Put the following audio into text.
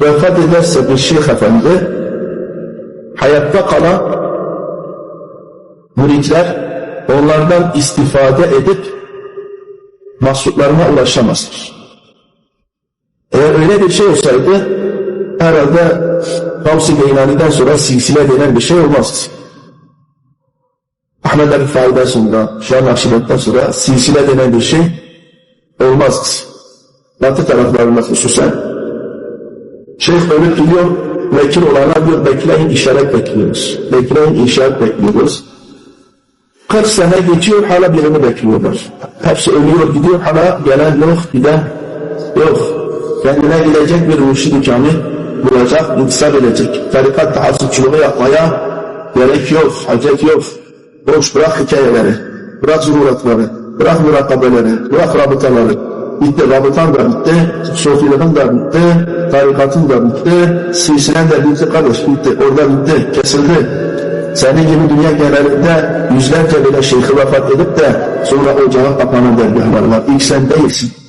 vefat ederse bir şeyh efendi hayatta kalan müritler onlardan istifade edip maksutlarına ulaşamazlar. Eğer öyle bir şey olsaydı herhalde Gavs-ı sonra silsile denen bir şey olmazdı. Ahmet Ali Fahri'den sonra, Şah Nakşibet'ten sonra silsile denen bir şey olmazdı. Batı taraflarında hususen Şeyh ölüp gidiyor, vekil olana diyor bekleyin işaret bekliyoruz. Bekleyin işaret bekliyoruz. 40 sene geçiyor hala birini bekliyorlar. Hepsi ölüyor gidiyor hala gelen yok giden yok. Kendine gidecek bir mürşid-i kamil bulacak, intisap edecek. Tarikat tahassüpçülüğü yapmaya gerek yok, hacet yok. Boş bırak hikayeleri, bırak zururatları, bırak murakabeleri, bırak rabıtaları. Bitti, rabıtan da bitti, sofilığın da bitti, tarikatın da bitti, silsilen de bitti kardeş, bitti, orada bitti, kesildi. Senin gibi dünya genelinde yüzlerce bile şeyhi vefat edip de sonra ocağa kapanan dergahlar var. İlk sen değilsin.